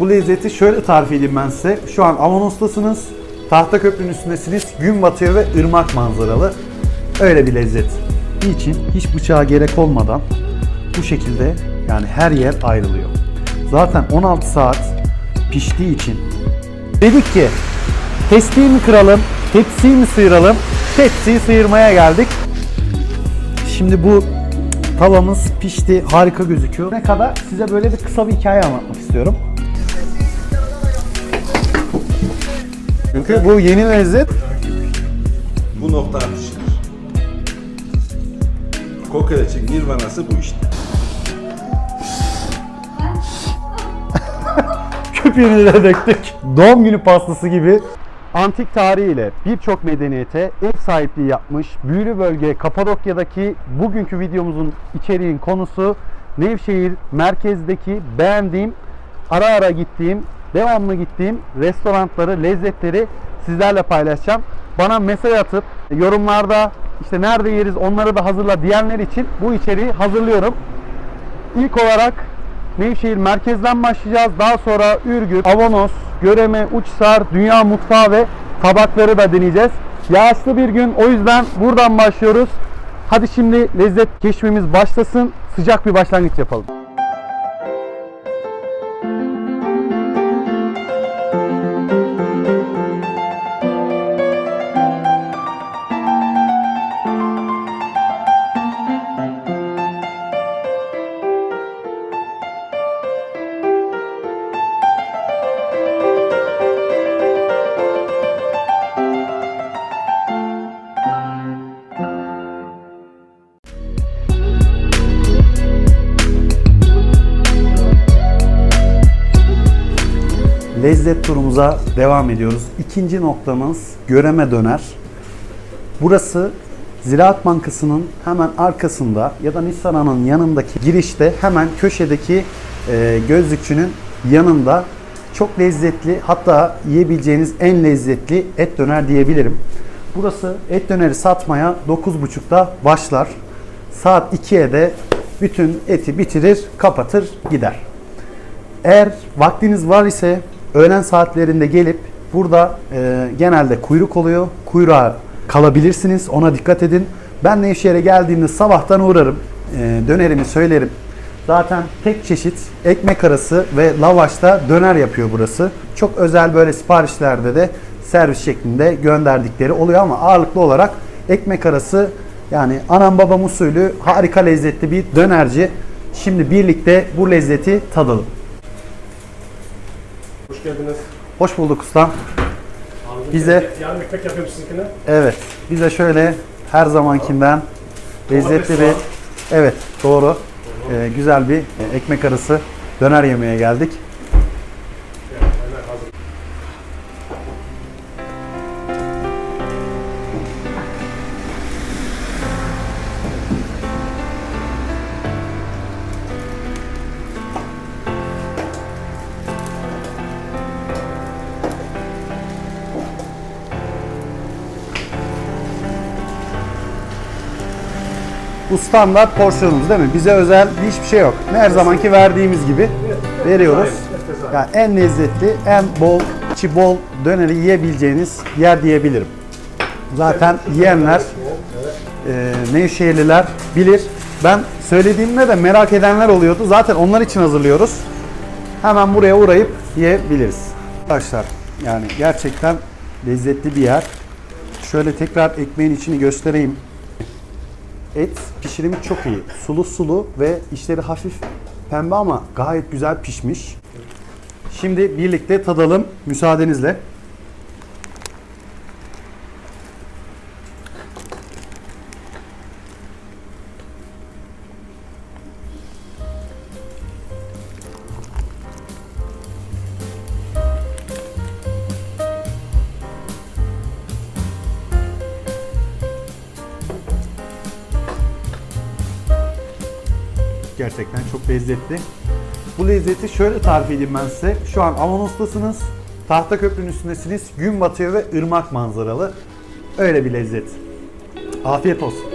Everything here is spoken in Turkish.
Bu lezzeti şöyle tarif edeyim ben size. Şu an Avanos'tasınız. Tahta köprünün üstündesiniz. Gün batıyor ve ırmak manzaralı. Öyle bir lezzet. için hiç bıçağa gerek olmadan bu şekilde yani her yer ayrılıyor. Zaten 16 saat piştiği için dedik ki testiyi mi kıralım, tepsiyi mi sıyıralım? Tepsiyi sıyırmaya geldik. Şimdi bu tavamız pişti, harika gözüküyor. Ne kadar size böyle bir kısa bir hikaye anlatmak istiyorum. Çünkü bu yeni lezzet Bu noktada pişirir. Kokoreçin nirvanası bu işte. köpüğünü döktük. Doğum günü pastası gibi antik tarihiyle birçok medeniyete ev sahipliği yapmış büyülü bölge Kapadokya'daki bugünkü videomuzun içeriğin konusu Nevşehir merkezdeki beğendiğim, ara ara gittiğim, devamlı gittiğim restoranları, lezzetleri sizlerle paylaşacağım. Bana mesaj atıp yorumlarda işte nerede yeriz onları da hazırla diyenler için bu içeriği hazırlıyorum. İlk olarak Nevşehir merkezden başlayacağız. Daha sonra Ürgüp, Avanos, Göreme, Uçsar, Dünya Mutfağı ve tabakları da deneyeceğiz. Yağışlı bir gün o yüzden buradan başlıyoruz. Hadi şimdi lezzet keşfimiz başlasın. Sıcak bir başlangıç yapalım. Lezzet turumuza devam ediyoruz. İkinci noktamız Göreme Döner. Burası Ziraat Bankası'nın hemen arkasında ya da Nissan'ın yanındaki girişte hemen köşedeki e, gözlükçünün yanında çok lezzetli hatta yiyebileceğiniz en lezzetli et döner diyebilirim. Burası et döneri satmaya 9.30'da başlar. Saat 2'ye de bütün eti bitirir, kapatır, gider. Eğer vaktiniz var ise öğlen saatlerinde gelip burada e, genelde kuyruk oluyor. Kuyruğa kalabilirsiniz. Ona dikkat edin. Ben Nevşehir'e geldiğimde sabahtan uğrarım. E, dönerimi söylerim. Zaten tek çeşit ekmek arası ve lavaşta döner yapıyor burası. Çok özel böyle siparişlerde de servis şeklinde gönderdikleri oluyor ama ağırlıklı olarak ekmek arası yani anam babam usulü harika lezzetli bir dönerci. Şimdi birlikte bu lezzeti tadalım. Geldiniz. Hoş bulduk ustam. Bize- Yarın ekmek yapıyorum sizinkine. Evet, bize şöyle her zamankinden lezzetli bir, evet doğru, Ee, güzel bir e, ekmek arası döner yemeye geldik. Evet, hazır. Bu standart porsiyonumuz değil mi? Bize özel hiçbir şey yok. Her zamanki verdiğimiz gibi veriyoruz. Yani en lezzetli, en bol, içi bol döneri yiyebileceğiniz yer diyebilirim. Zaten yiyenler, e, Nevşehirliler bilir. Ben söylediğimde de merak edenler oluyordu. Zaten onlar için hazırlıyoruz. Hemen buraya uğrayıp yiyebiliriz. Arkadaşlar yani gerçekten lezzetli bir yer. Şöyle tekrar ekmeğin içini göstereyim. Et pişirimi çok iyi. Sulu sulu ve içleri hafif pembe ama gayet güzel pişmiş. Şimdi birlikte tadalım müsaadenizle. Gerçekten çok lezzetli. Bu lezzeti şöyle tarif edeyim ben size. Şu an Avanos'tasınız. Tahta köprünün üstündesiniz. Gün batıyor ve ırmak manzaralı. Öyle bir lezzet. Afiyet olsun.